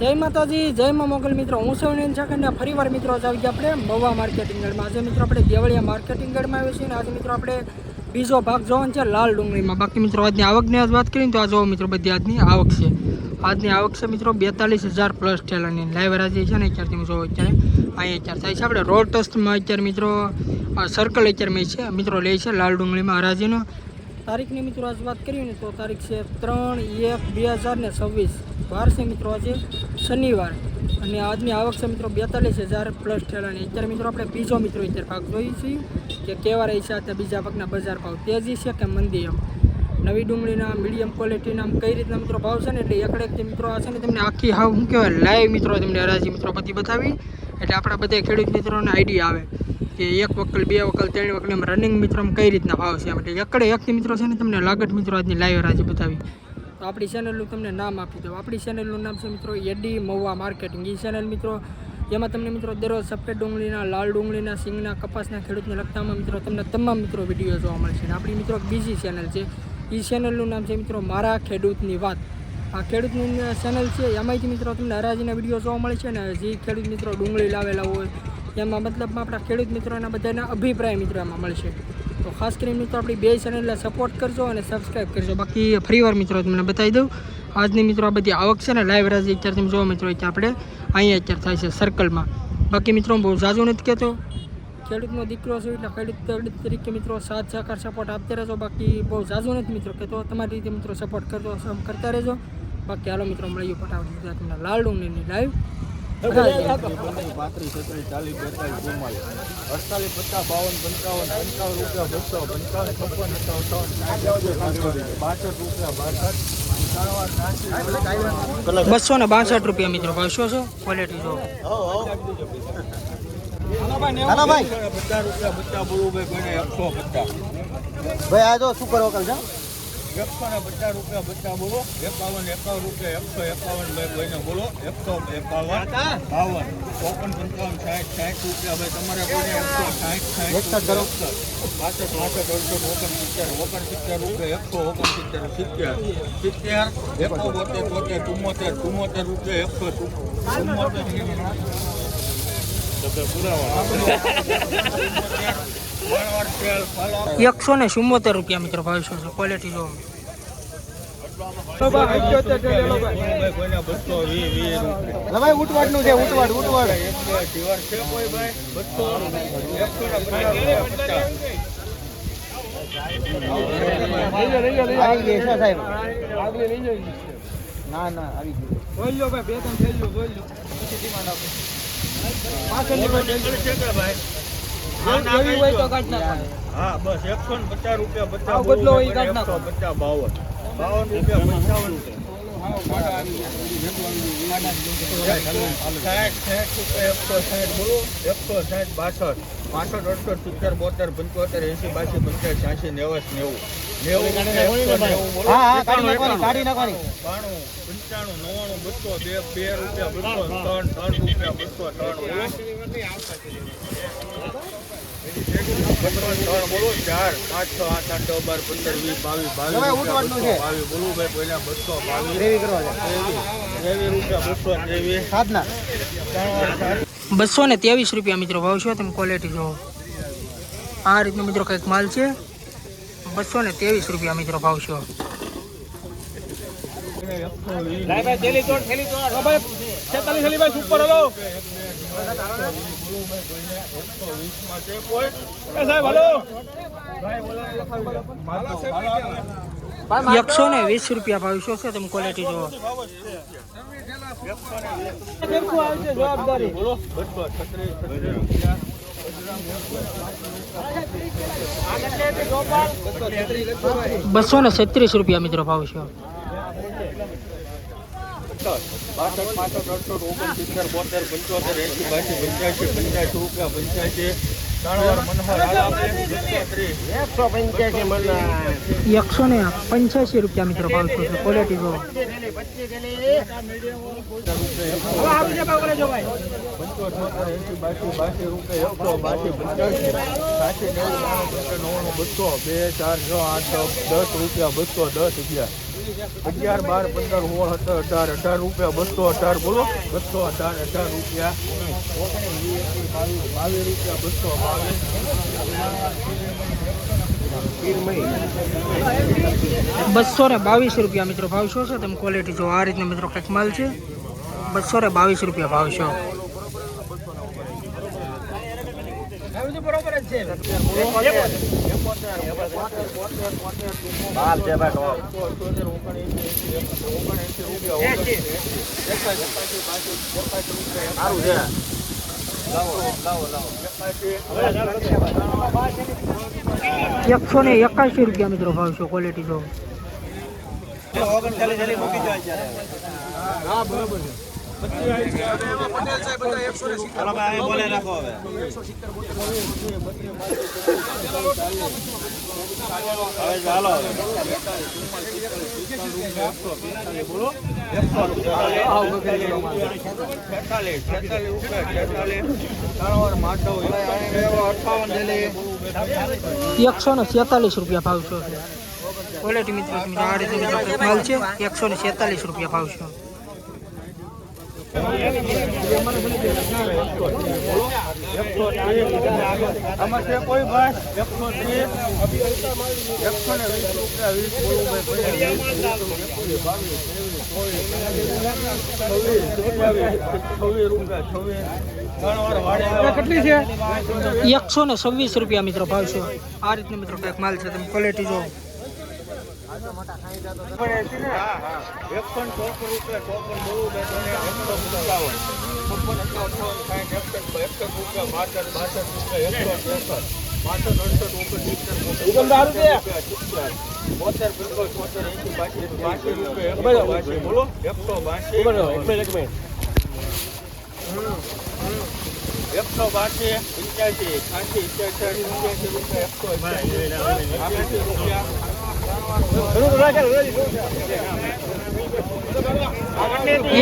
જય માતાજી, જય માં મોગલ મિત્રો. હું સૌની સેકન્ડ ફરીવાર મિત્રો આજે આવી ગયા આપણે મવા માર્કેટિંગ યાર્ડમાં આજે મિત્રો આપણે દેવળિયા માર્કેટિંગ યાર્ડમાં આવીએ છીએ અને આજે મિત્રો આપણે બીજો ભાગ જોવાનો છે લાલ ડુંગળીમાં. બાકી મિત્રો આજની આવકની આજ વાત કરીએ તો આ જોવો મિત્રો બધી આજની આવક છે. આજની આવક છે મિત્રો બેતાલીસ હજાર પ્લસ ઠેલાની. લાઈવ રાજી છે ને અત્યારથી જોવો અત્યારે. અહીંયા અત્યારે થાય છે આપણે રોડ ટસ્ટમાં અત્યારે મિત્રો સર્કલ અત્યારે મેં છે. મિત્રો લે છે લાલ ડુંગળીમાં હરાજીનો તારીખની મિત્રો આજ વાત કરીએ ને તો તારીખ છે ત્રણ એક બે હજાર ને છવ્વીસ. વાર મિત્રો આજે શનિવાર. અને આજની આવક છે મિત્રો બેતાલીસ હજાર પ્લસ ઠેલાની અત્યારે મિત્રો આપણે બીજો મિત્રો અત્યારે ભાગ જોઈએ છીએ કે કેવા રહી છે અત્યારે બીજા ભાગના બજાર ભાવ. તેજી છે કે મંદી એમ. નવી ડુંગળીના મીડિયમ ક્વોલિટીના કઈ રીતના મિત્રો ભાવ છે ને એટલે એકડે એક મિત્રો આ છે ને તમને આખી હાવ શું કહેવાય લાઈવ મિત્રો તમને હરાજી મિત્રો બધી બતાવી. એટલે આપણા બધા ખેડૂત મિત્રોને આઈડિયા આવે કે એક વકલ બે વકલ ત્રણ વકલ એમ રનિંગ મિત્રો કઈ રીતના ભાવ છે? એટલે એકડે એકથી મિત્રો છે ને તમને લાગત મિત્રો આજની લાઈવ રાજી બતાવી. તો આપણી ચેનલનું તમને નામ આપી દઉં. આપણી ચેનલનું નામ છે મિત્રો એડી મહુવા માર્કેટિંગ એ ચેનલ મિત્રો એમાં તમને મિત્રો દરરોજ સફેદ ડુંગળીના, લાલ ડુંગળીના, સિંગના, કપાસના ખેડૂતને લગતામાં મિત્રો તમને તમામ મિત્રો વીડિયો જોવા મળશે. અને આપણી મિત્રો બીજી ચેનલ છે. એ ચેનલનું નામ છે મિત્રો મારા ખેડૂતની વાત. આ ખેડૂતની ચેનલ છે. એમાંથી મિત્રો તમને હરાજીના વીડિયો જોવા મળે છે ને જે ખેડૂત મિત્રો ડુંગળી લાવેલા હોય, એમાં મતલબમાં આપણા ખેડૂત મિત્રોના બધાના અભિપ્રાય મિત્રો એમાં મળશે તો ખાસ કરીને મિત્રો આપણી બે ચેનલને સપોર્ટ કરજો અને સબસ્ક્રાઈબ કરજો. બાકી ફરીવાર મિત્રો તમને બતાવી દઉં, આજની મિત્રો આ બધી આવક છે ને લાઈવ રાજી અત્યારે તમે જોવો મિત્રો કે આપણે અહીંયા અત્યારે થાય છે સર્કલમાં બાકી મિત્રો બહુ ઝાઝું નથી કહેતો. ખેડૂતનો દીકરો છું એટલે ખેડૂત ખેડૂત તરીકે મિત્રો સાથ, સહકાર સપોર્ટ આપતા રહેજો. બાકી બહુ ઝાઝું નથી મિત્રો કહેતો. તમારી રીતે મિત્રો સપોર્ટ કરજો કરતા રહેજો. બાકી હાલો મિત્રો મળીએ ફટાફટ તમને લાલ ડુંગળીની લાઈવ. પાંત્રીસ છત્રીસ ચાલીસ બેતાલીસ ચુમ્માલીસ અડતાલીસ પચાસ બાવન પંચાવન પંચાવન રૂપિયા બસો પંચાવન છપ્પન સત્તાવન બાસઠ રૂપિયા બાસઠ. બસો ને બાસઠ રૂપિયા મિત્રો બસો શું છો ક્વોલિટી જો. હાલો ભાઈ પચાસ રૂપિયા પચાસ બોલું ભાઈ કોઈને ભાઈ આ જો સુપર વકલ છે એકસો ને પચાસ રૂપિયા પચાસ બોલો. એકાવન એકાવન રૂપિયા એકસો એકાવન ભાઈ કોઈને બોલો. એકસો એકાવન. બાવન. ચોપન પંચાવન સાઠ સાઠ રૂપિયા ભાઈ તમારે કોઈને એકસો સાઠ સાઠ. પાસઠ પાસઠ અડસઠ ઓગણ સિત્તેર ઓગણ સિત્તેર રૂપિયા એકસો ઓગણ સિત્તેર સિત્તેર. સિત્તેર એકસો બોતેર બોતેર ચુમ્મોતેર ચુમ્મોતેર રૂપિયા એકસો ચુમ્મોતેર એકસો ને ચુમ્મોતેર રૂપિયા મિત્રો ભાઈ શું છે? ક્વોલિટી જો ના ના આવી વી રૂપિયા એટલે ભાઈ ઉટવાડનું ભાઈ ઉટવાડ ઉટવાડ. એક બે જીવન છે કોઈ ભાઈ બસો એકસો ને પચાસ પચાસ આવી ગઈ છે સાહેબ ના ના આવી ગઈ હા બસ એકસો ને પચાસ રૂપિયા પચાસ બદલો એકસો પચાસ બાવન. બાવન રૂપિયા પંચાવન એકસો સાઠ બાસઠ. પાસઠ અડસઠ સિત્તેર બોતેર પંચોતેર એસી બાસી પંચાસ છ્યાસી નેવસ નેવું. કાઢી કાઢી બે રૂપિયા બસો ત્રણ ત્રણ રૂપિયા બસો ત્રણ બોલો ચાર પાંચ છ આઠ આઠ નવ બાર પંદર વીસ બાવીસ બાવીસ. બાવીસ બોલું ભાઈ પહેલા બસો બાવીસ. બસો ને ત્રેવીસ રૂપિયા મિત્રો ભાવ છો તમે ક્વોલિટી જો. આ રીતનો મિત્રો કંઈક માલ છે. બસો ને ત્રેવીસ રૂપિયા મિત્રો ભાવ છે. એકસો વીસ એકસો વીસમાં છે કોઈ એકસો ને વીસ રૂપિયા ભાવ શું છે તમે ક્વોલિટી જોવો બસો ને છત્રીસ રૂપિયા મિત્રો ભાવ છે. બાસઠ પાસઠ અડસઠ ઓગણસિત્તેર બોતેર પંચોતેર એસી બાસી પંચ્યાસી પંચ્યાસી રૂપિયા પંચ્યાસી એકસો પંચ્યાસી ને પંચ્યાસી રૂપિયા મિત્રો ભાવ છે ક્વોલિટી જુઓ બાસી બાસી રૂપિયા એકસો બાસી પંચ્યાસી. સાસી નેવું બાણું પંચાણું નવ્વાણું બસો બે ચાર છ આઠ દસ રૂપિયા બસો દસ રૂપિયા. અગિયાર, બાર, પંદર, સોળ, સત્તર, અઢાર અઢાર રૂપિયા, બસો અઢાર, બોલો. બસો અઢાર અઢાર રૂપિયા. બાવીસ રૂપિયા, બસો બસો ને બાવીસ રૂપિયા મિત્રો ભાવ શું છે? તમે ક્વોલિટી જો આ રીતના મિત્રો કંઈક માલ છે, બસો ને બાવીસ રૂપિયા ભાવ છે. બાર છે. ભાઈ સારું છે. એકસો ને એકાશી રૂપિયા મિત્રો ભાવ છે ક્વોલિટી જો. ઓગણચાલીસ મૂકી ત્રણ માધવ અઠાવન એકસો ને છેતાલીસ રૂપિયા ભાવ છો. ક્વોલિટી મિત્રો માલ છે. એકસો ને છેતાલીસ રૂપિયા ભાવ છે. આમાં છે કોઈ ભાઈ એકસો ત્રીસ એકસો ને વીસ રૂપિયા વીસ છવ્વીસ રૂપિયા એકસો ને છવ્વીસ મિત્રો ભાવ છે. આ રીતનો મિત્રો કંઈક માલ છે તમે ક્વોલિટી જો એકસો પંચાવન છપ્પન અઠાવન સાઠ એકસઠ રૂપિયા એકસો ત્રેસઠ બાસી પંચ્યાસી છ્યાસી રૂપિયા એકસો રૂપિયા.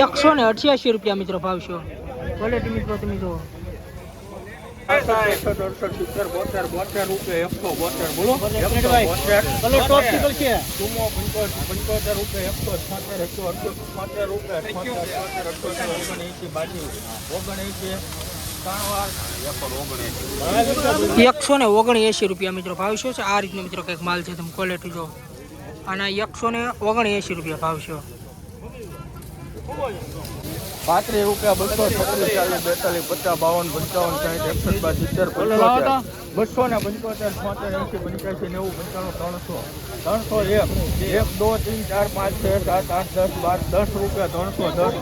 એકસો ને અઠ્યાસી રૂપિયા મિત્રો ભાવ છે મિત્રો તમે જો એકસો સિત્તેર બોતેર બોતેર રૂપિયા એકસો બોતેર બોલો રૂપિયા એકસો છોતેર એકસો અડસો રૂપિયા ઓગણએંસી બાજી ઓગણએંસી એકસો ઓગણએંસી એકસો ને રૂપિયા મિત્રો ભાવ શું છે. આ રીતનો મિત્રો કંઈક માલ છે. તમે ક્વોલિટી જો અને એકસો ને ઓગણએંસી રૂપિયા ભાવ છે. પાંત્રીસ રૂપિયા બસો છત્રીસ ચાલીસ બેતાલીસ પચાસ બાવન પંચાવન સાઠ એકસઠ સિત્તેર પંચોતેર. બસો ને પંચોતેર છોતેર એંસી પંચ્યાસી નેવું પંચાણું ત્રણસો. ત્રણસો એક. એક દો ત્રણ ચાર પાંચ છ સાત આઠ દસ બાર દસ રૂપિયા ત્રણસો દસ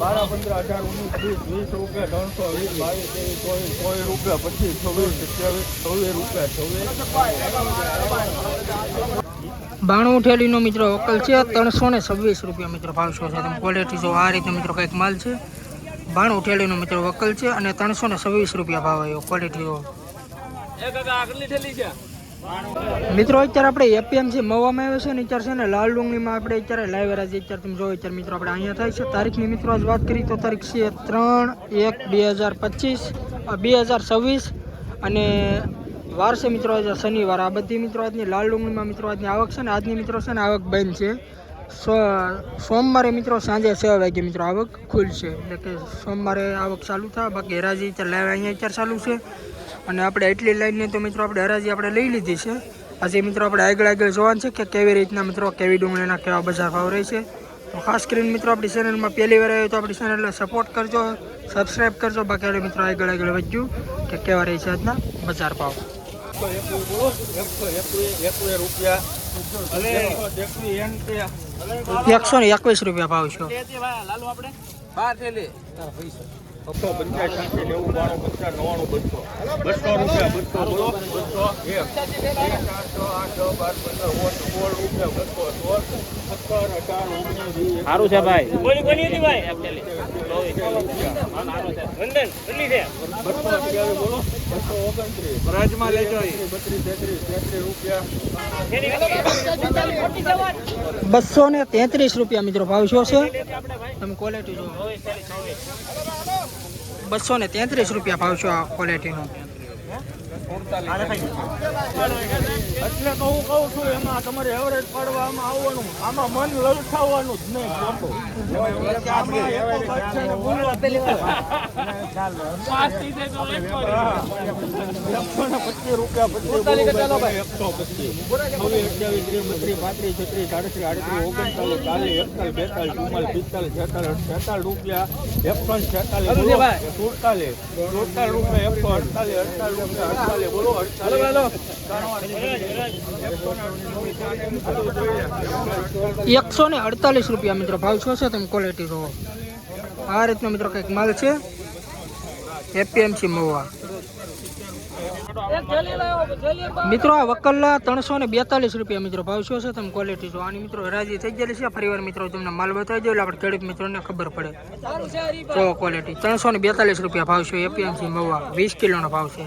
બાર પંદર અઢાર ઉન્નીસ વીસ વીસ રૂપિયા ત્રણસો વીસ બાવીસ ત્રેવીસ ચોવીસ ચોવીસ રૂપિયા પચીસ છવ્વીસ સત્યાવીસ ચોવીસ રૂપિયા ચોવીસ બાણું ઉઠેલીનો મિત્રો વકલ છે, ત્રણસો ને છવ્વીસ રૂપિયા મિત્રો ભાવ છે? તમે ક્વોલિટી જો આ રીતે મિત્રો કંઈક માલ છે, બાણું ઉઠેલીનો મિત્રો વકલ છે અને ત્રણસો ને છવ્વીસ રૂપિયા ભાવ આવ્યો ક્વોલિટી મિત્રો અત્યારે આપણે એપીએમસી મવામાં આવ્યો છે ને, અત્યારે છે ને લાલ ડુંગળીમાં આપણે અત્યારે લાઈવ રાજી અત્યારે તમે જોવો, અત્યારે મિત્રો આપણે અહીંયા થાય છે. તારીખની મિત્રો આજ વાત કરી તો તારીખ છે ત્રણ એક બે હજાર પચીસ બે હજાર છવ્વીસ અને વાર મિત્રો, આજે શનિવાર. આ બધી મિત્રો આજની લાલ ડુંગળીમાં મિત્રો આજની આવક છે ને, આજની મિત્રો છે ને આવક બંધ છે. સો, સોમવારે મિત્રો સાંજે છ વાગે મિત્રો આવક ખુલશે. એટલે કે સોમવારે આવક ચાલુ થાય બાકી હરાજી લાઈવ અહીંયા અત્યારે ચાલુ છે. અને આપણે એટલી લાઈનને તો મિત્રો આપણે હરાજી આપણે લઈ લીધી છે. આજે મિત્રો આપણે આગળ આગળ જોવાનું છે કે કેવી રીતના મિત્રો કેવી ડુંગળીના કેવા બજાર ભાવ રહે છે. તો ખાસ કરીને મિત્રો આપણી ચેનલમાં પહેલી વાર આવ્યો તો આપણી ચેનલને સપોર્ટ કરજો સબસ્ક્રાઈબ કરજો. બાકી મિત્રો આગળ આગળ વધ્યું કે કેવા રહે છે આજના બજાર ભાવ. એકસો એકવીસ બોલો એકસો એકવીસ એકવીસ રૂપિયા. એકસો ને એકવીસ રૂપિયા ભાવ છે. બસો પંચાસી એંસી નેવું બાણું પચાસ નવ્વાણું બસો. બસો રૂપિયા બસો બોલો. બસો એક. એક આઠ આઠ બાર પંદર સોળ રૂપિયા બસો સોળ સત્તર અઢાર ઓગણીસ સારું છે. ભાઈ બસો અઠ્યાવીસ બોલો. બસો ઓગણત્રીસ. રાજમાં લેજો બત્રીસ તેત્રીસ તેત્રીસ રૂપિયા બસો ને તેત્રીસ રૂપિયા મિત્રો ભાવ શું છે? તમે ક્વોલિટી જો બસો ને તેત્રીસ રૂપિયા ભાવ છો આ ક્વોલિટીનો એટલે તો હું કહું છું એમાં તમારે એવરેજ પાડવામાં આવવાનું. આમાં મન લલચાવવાનું જ નહીં ખોટું. છે પચીસ રૂપિયા પચીસ રૂપિયા એકસો સુડતાલીસ સુડતાલીસ રૂપિયા એકસો અડતાલીસ અડતાલીસ રૂપિયા અડતાલીસ બોલો અડતાલીસ. એકસો ને અડતાલીસ રૂપિયા મિત્રો ભાવ શું છે તમે ક્વોલિટી જોવો. આ રીતનો મિત્રો કંઈક માલ છે. એપીએમસી મહુવા મિત્રો, આ વકલ્લા ત્રણસો ને બેતાલીસ રૂપિયા મિત્રો ભાવ શું છે? તમે ક્વોલિટી જો આની મિત્રો હરાજી થઈ ગયેલી છે. ફરીવાર મિત્રો તમને માલ બતાવી દો આપણે ખેડૂત મિત્રોને ખબર પડે. જો ક્વોલિટી ત્રણસો ને બેતાલીસ રૂપિયા ભાવ છે. એપીએમસી મવા વીસ કિલોનો ભાવ છે.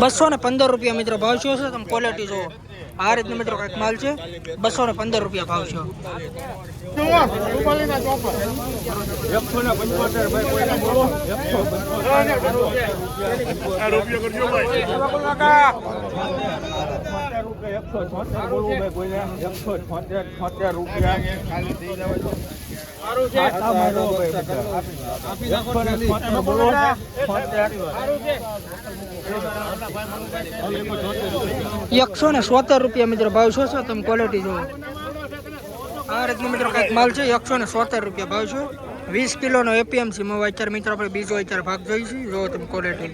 બસો ને પંદર રૂપિયા મિત્રો ભાવ શું છે તમે ક્વોલિટી જુઓ. આ રીતનો મિત્રો કંઈક માલ છે. બસો ને પંદર રૂપિયા ભાવ છે. એકસો રૂપિયા. એકસો ને સોતેર રૂપિયા મિત્રો ભાવ શું છો? તમે ક્વોલિટી જુઓ. આ રીતનું મિત્રો કંઈક માલ છે, એકસો ને સોતેર રૂપિયા ભાવ છે. વીસ કિલોનો એપીએમસી માં અત્યારે મિત્રો આપણે બીજો અત્યારે ભાગ જોઈશું જો તમે ક્વોલિટી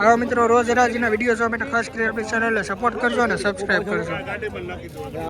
આવા મિત્રો, રોજ રાજીના વીડિયો જોવા માટે ખાસ કરી આપણી ચેનલને સપોર્ટ કરજો અને સબસ્ક્રાઈબ કરજો.